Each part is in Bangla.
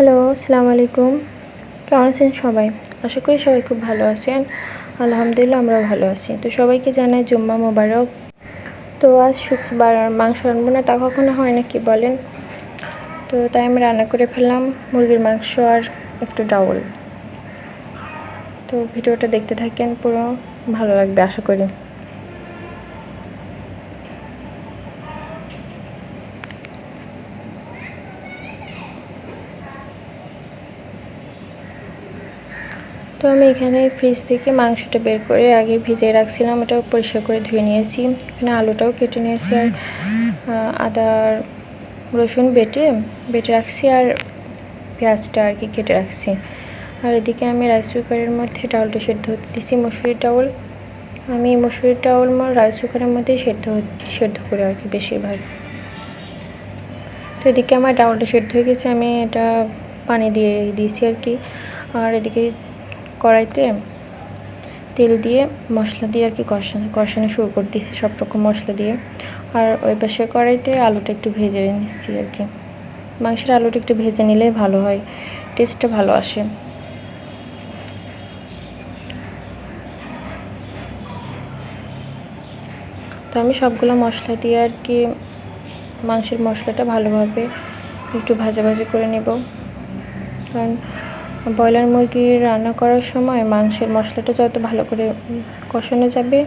হ্যালো আসসালামু আলাইকুম কেমন আছেন সবাই? আশা করি সবাই খুব ভালো আছেন। আলহামদুলিল্লাহ, আমরাও ভালো আছি। তো সবাইকে জানাই জুম্মা মোবারক। তো আজ শুক্রবার মাংস রান্নবো না, তা কখনো হয় না, কি বলেন? তো তাই আমি রান্না করে ফেললাম মুরগির মাংস আর একটু ডাউল। তো ভিডিওটা দেখতে থাকেন, পুরো ভালো লাগবে, আশা করি। তো আমি এখানে ফ্রিজ থেকে মাংসটা বের করে আগে ভিজিয়ে রাখছিলাম ওটা পরিষ্কার করে ধুয়ে নিয়েছি। এখানে আলুটাও কেটে নিয়েছি আর আদার রসুন বেটে বেটে রাখছি আর পেঁয়াজটা আর কি কেটে রাখছি। আর এদিকে আমি রাইস কুকারের মধ্যে ডাউলটা সেদ্ধ হতে দিচ্ছি মসুরির ডাউল। আমি মসুরির ডাউল রাইস কুকারের মধ্যেই সেদ্ধ সেদ্ধ করে আর কি বেশিরভাগ। তো এদিকে আমার ডাউলটা সেদ্ধ হয়ে গেছে, আমি এটা পানি দিয়ে দিয়েছি আর কি। আর এদিকে কড়াইতে তেল দিয়ে মশলা দিয়ে আর কি কষানো কষানো শুরু করে দিচ্ছি সব রকম মশলা দিয়ে। আর ওই পাশে কড়াইতে আলুটা একটু ভেজে নিচ্ছি আর কি। মাংসের আলুটা একটু ভেজে নিলে ভালো হয় টেস্টটা ভালো আসে। তো আমি সবগুলো মশলা দিয়ে আর কি মাংসের মশলাটা ভালোভাবে একটু ভাজা ভাজা করে নেব। কারণ ব্রয়লার মুরগি রান্না করার সময় মাংসের মশলাটা যত ভালো করে কষানো যাবে,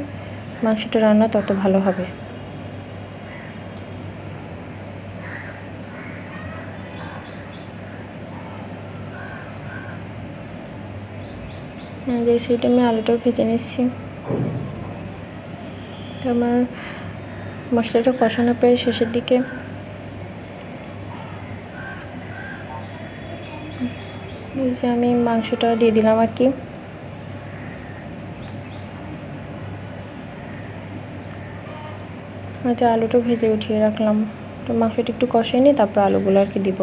মাংসটা রান্না তত ভালো হবে। যে সাইডে আমি আলুটাও ভেজে নিচ্ছি। তো আমার মশলাটা কষানো প্রায় শেষের দিকে। এই যে আমি মাংসটা দিয়ে দিলাম আর কি। হয়তো আলুটা ভেজে উঠিয়ে রাখলাম। তো মাংসটা একটু কষে নিই তারপর আলুগুলো আর কি দিব।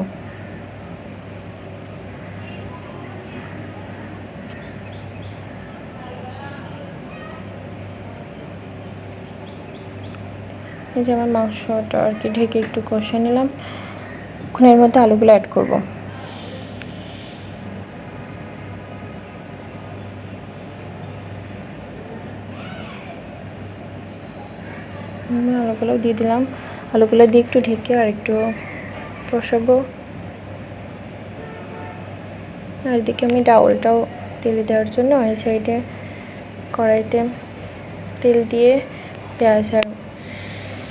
এই যে আমার মাংসটা আর কি ঢেকে একটু কষে নিলাম। এখন এর মধ্যে আলুগুলো অ্যাড করব। আলুগুলো দিয়ে দিলাম। আলুগুলো দিয়ে একটু ঢেকে আর একটু কষাবো। আর এদিকে আমি ডাউলটাও তেলে দেওয়ার জন্য এই সাইডে কড়াইতে তেল দিয়ে পেঁয়াজ আর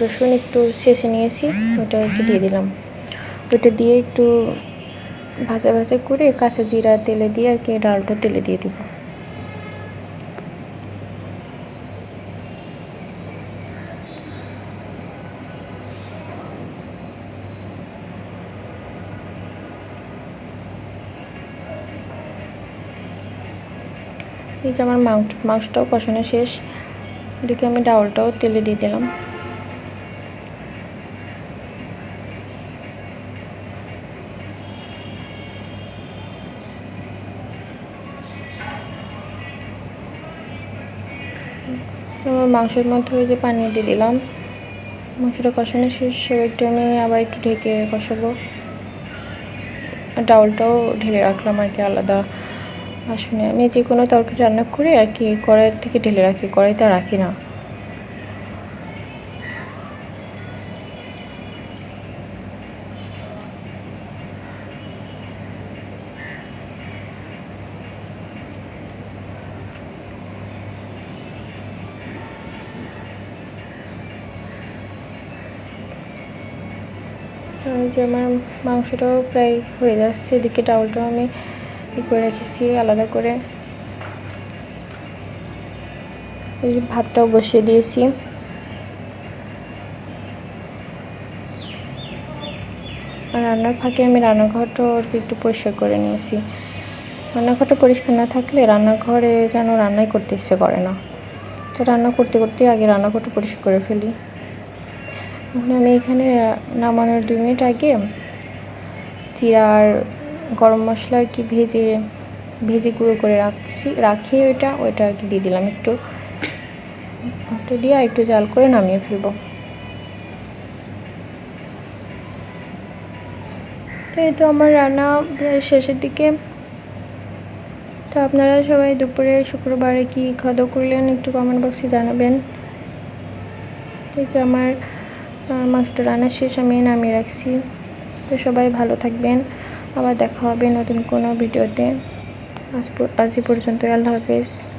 রসুন একটু শেষে নিয়েছি, ওটা একটু দিয়ে দিলাম। ওটা দিয়ে একটু ভাজা ভাজা করে কাঁচা জিরা তেলে দিয়ে আর কি ডালটা তেলে দিয়ে দিব। এই যে আমার মাংস, মাংসটাও কষানো শেষ। এদিকে আমি ডাউলটাও তেলে দিয়ে দিলাম। আমার মাংসের মধ্যে ওই যে পানি দিয়ে দিলাম। মাংসটা কষানো শেষ। একটু আমি আবার একটু ঢেকে কষাবো। ডাউলটাও ঢেলে রাখলাম আর কি আলাদা। আসলে আমি যে কোনো তরকারি রান্না করি আর কি কড়াই থেকে ঢেলে রাখি, কড়াইতে রাখি না। যে আমার মাংসটাও প্রায় হয়ে যাচ্ছে, এদিকে ডাউলটাও আমি ই করে রেখেছি, আলাদা করে। এই ভাতটাও বসিয়ে দিয়েছি। রান্নার ফাঁকে আমি রান্নাঘরটা একটু পরিষ্কার করে নিয়েছি। রান্নাঘরটা পরিষ্কার না থাকলে রান্নাঘরে যেন রান্নাই করতে ইচ্ছে করে না। তো রান্না করতে করতে আগে রান্নাঘরটা পরিষ্কার করে ফেলি। আমি এখানে নামানোর দুই মিনিট আগে জিরা আর গরম মশলা আর কি ভেজে ভেজে গুঁড়ো করে রাখছি, রাখি ওইটা ওইটা আর কি দিয়ে দিলাম একটু। ওটা দিয়ে একটু জাল করে নামিয়ে ফেলব। তো এই তো আমার রান্না শেষের দিকে। তো আপনারা সবাই দুপুরে, শুক্রবারে কি খাওয়া করলেন একটু কমেন্ট বক্সে জানাবেন। এই যে আমার মাংসটা রান্না শেষ, আমি নামিয়ে রাখছি। তো সবাই ভালো থাকবেন। আবার দেখা হবে নতুন কোনো ভিডিওতে। আজ পর- আজ পর্যন্ত আল্লাহ হাফেজ।